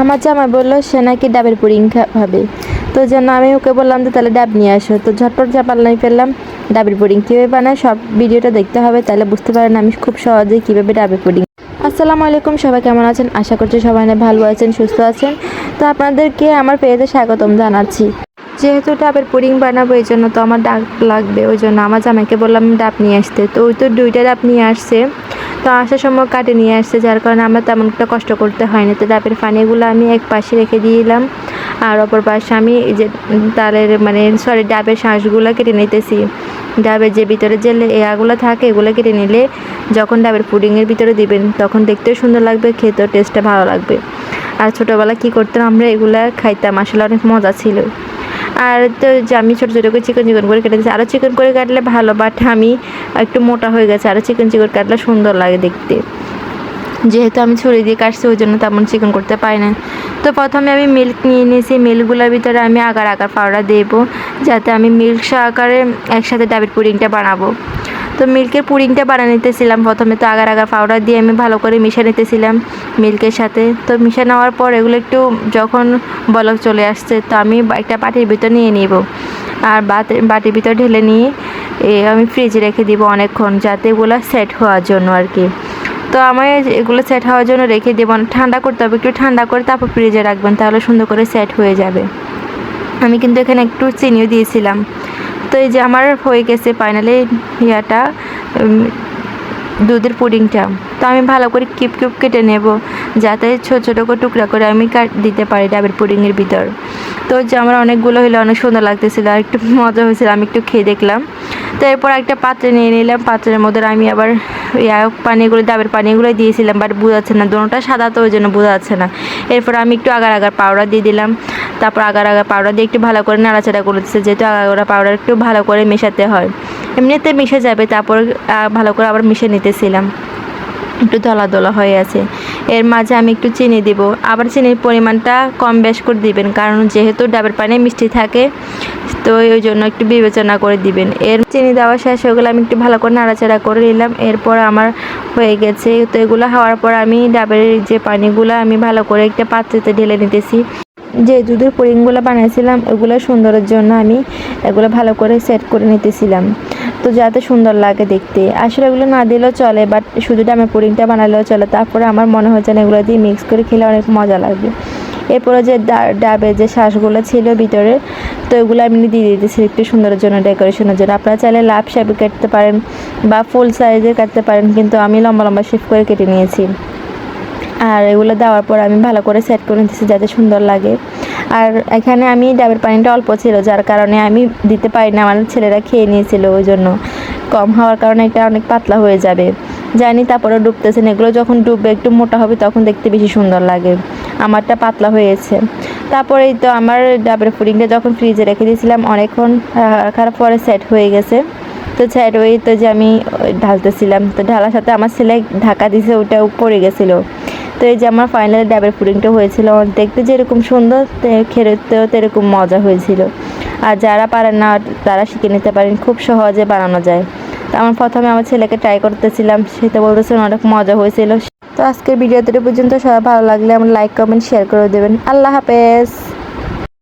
আমার জামাই বলল, সে নাকি ডাবের পুডিং খাবে। তো জন্য আমি ওকে বললাম যে, তাহলে ডাব নিয়ে আসো। তো ঝটপট যা পাল্লাই ফেললাম, ডাবের পুডিং। কীভাবে বানায় সব ভিডিওটা দেখতে হবে, তাহলে বুঝতে পারেন আমি খুব সহজেই কীভাবে ডাবের পুডিং। আসসালামু আলাইকুম, সবাই কেমন আছেন? আশা করছি সবাই ভালো আছেন, সুস্থ আছেন। তো আপনাদেরকে আমার পেয়েতে স্বাগতম জানাচ্ছি। যেহেতু ডাবের পুডিং বানাবো, এই জন্য তো আমার ডাব লাগবে। ওই জন্য আমার জামাইকে বললাম ডাব নিয়ে আসতে। তো ওই তো দুইটা ডাব নিয়ে আসছে। তো আসার সময় কাটে নিয়ে আসছে, যার কারণে আমার তেমন একটা কষ্ট করতে হয়নি। তো ডাবের পানিগুলো আমি এক পাশে রেখে দিলাম আর অপর পাশে আমি যে তালের মানে সরি ডাবের শাঁসগুলো কেটে নিতেছি। ডাবের যে ভিতরে যে এগুলো থাকে, এগুলো কেটে নিলে যখন ডাবের পুডিংয়ের ভিতরে দিবেন, তখন দেখতেও সুন্দর লাগবে, খেতেও টেস্টটা ভালো লাগবে। আর ছোটোবেলা কী করতাম আমরা, এগুলো খাইতাম, আসলে অনেক মজা ছিল। আর তো আমি ছোটো ছোটো করে চিকন চিকন করে কেটে দিচ্ছি আরও চিকন করে কাটলে ভালো বাট আমি একটু মোটা হয়ে গেছে। আরও চিকন চিকন কাটলে সুন্দর লাগে দেখতে। যেহেতু আমি ছুরি দিয়ে কাটছি, ওই জন্য তেমন চিকন করতে পারি না। তো প্রথমে আমি মিল্ক নিয়ে নিয়েছি। মিল্কগুলোর ভিতরে আমি আগার আগার পাউডার দেবো, যাতে আমি মিল্ক আকারে একসাথে ডাবের পুডিংটা বানাবো। তো মিল্কের পুডিংটা বানিয়ে নিতেছিলাম। প্রথমে তো আগার আগার পাউডার দিয়ে আমি ভালো করে মিশিয়ে নিতেছিলাম মিল্কের সাথে। তো মিশে নেওয়ার পর এগুলো একটু যখন বলক চলে আসছে, তো আমি একটা পাটির ভিতর নিয়ে নিব। আর বাটির ভিতর ঢেলে নিয়ে এ আমি ফ্রিজে রেখে দিব অনেকক্ষণ, যাতে এগুলো সেট হওয়ার জন্য আর কি তো আমার এগুলো সেট হওয়ার জন্য রেখে দেবো। ঠান্ডা করতে হবে, একটু ঠান্ডা করে তারপর ফ্রিজে রাখবেন, তাহলে সুন্দর করে সেট হয়ে যাবে। আমি কিন্তু এখানে একটু চিনিও দিয়েছিলাম। তো এই যে আমার হয়ে গেছে ফাইনালি ইয়াটা দুধের পুডিংটা। তো আমি ভালো করে কিপ কিপ কেটে নেব, যাতে ছোটো ছোটো করে টুকরা করে আমি কাট দিতে পারি ডাবের পুডিংয়ের ভিতর। তো যে আমার অনেকগুলো হলে অনেক সুন্দর লাগতেছিলো, আর একটু মজা হয়েছিল, আমি একটু খেয়ে দেখলাম। তো এরপর একটা পাত্রে নিয়ে নিলাম, পাত্রের মধ্যে আমি আবার পানিগুলো, ডাবের পানিগুলো দিয়েছিলাম বাট বোঝাচ্ছে না, দোনোটা সাদা তো ওই জন্য বোঝা যাচ্ছে না। এরপর আমি একটু আগার আগার পাউডার দিয়ে দিলাম। তারপর আগার আগার পাউডার দিয়ে একটু ভালো করে নাড়াচাড়া করে দিচ্ছে, যেহেতু আগার পাউডার একটু ভালো করে মেশাতে হয়। এমনিতে মিশে যাবে, তারপর ভালো করে আবার মিশে নিতেছিলাম। একটু দলা দলা হয়ে আছে। এর মাঝে আমি একটু চিনি দিব। আবার চিনির পরিমাণটা কম বেশ করে দিবেন, কারণ যেহেতু ডাবের পানি মিষ্টি থাকে, তো ওই জন্য একটু বিবেচনা করে দিবেন। এর চিনি দেওয়া শেষ হয়ে গেলে আমি একটু ভালো করে নাড়াচাড়া করে নিলাম। এরপর আমার হয়ে গেছে। তো এগুলো হওয়ার পর আমি ডাবের যে পানিগুলো আমি ভালো করে একটা পাত্রেতে ঢেলে নিতেছি। যে দুধের পুডিংগুলো বানিয়েছিলাম ওগুলো সুন্দরের জন্য আমি এগুলো ভালো করে সেট করে নিতেছিলাম। তো যাতে সুন্দর লাগে দেখতে। আসলে এগুলো না দিলেও চলে বাট শুধু ডামের পুডিংটা বানালেও চলে, তারপরে আমার মনে হচ্ছে না এগুলো দিয়ে মিক্স করে খেলে অনেক মজা লাগবে। এরপরে যে ডাবে যে শ্বাসগুলো ছিল ভিতরে, তো এগুলো আমি দিয়ে দিতেছি একটু সুন্দরের জন্য, ডেকোরেশনের জন্য। আপনারা চাইলে লাভ শেপে কাটতে পারেন বা ফুল সাইজে কাটতে পারেন, কিন্তু আমি লম্বা লম্বা শেপ করে কেটে নিয়েছি। আর এগুলো দেওয়ার পর আমি ভালো করে সেট করে নিতেছি যাতে সুন্দর লাগে। আর এখানে আমি ডাবের পানিটা অল্প ছিল, যার কারণে আমি দিতে পারি না আমার ছেলেরা খেয়ে নিয়েছিল ওই জন্য। কম হওয়ার কারণে এটা অনেক পাতলা হয়ে যাবে। জানি তারপরে ডুবতেছেন, এগুলো যখন ডুববে একটু মোটা হবে তখন দেখতে বেশি সুন্দর লাগে। আমারটা পাতলা হয়েছে। তারপরেই তো আমার ডাবের পুডিংটা যখন ফ্রিজে রেখে দিয়েছিলাম, অনেকক্ষণ রাখার পরে সেট হয়ে গেছে। তো সেট হয়ে তো যে আমি ঢালতেছিলাম। তো ঢালার সাথে আমার ছেলে ঢাকা দিছে ওটাও পড়ে গেছিল। তো এই যে আমার ফাইনাল ডাবের পুডিংটা হয়েছিল দেখতে যেরকম সুন্দর খেতেও এরকম মজা হয়েছিল। আর যারা পারেন না, তারা শিখে নিতে পারেন, খুব সহজে বানানো যায়। তো আমার প্রথমে আমার ছেলেকে ট্রাই করতেছিলাম, সে তো বলতেছিলেন অনেক মজা হয়েছিল। তো আজকের ভিডিওতে পর্যন্ত, সবাই ভালো লাগলে আমার লাইক কমেন্ট শেয়ার করে দেবেন। আল্লাহ হাফেজ!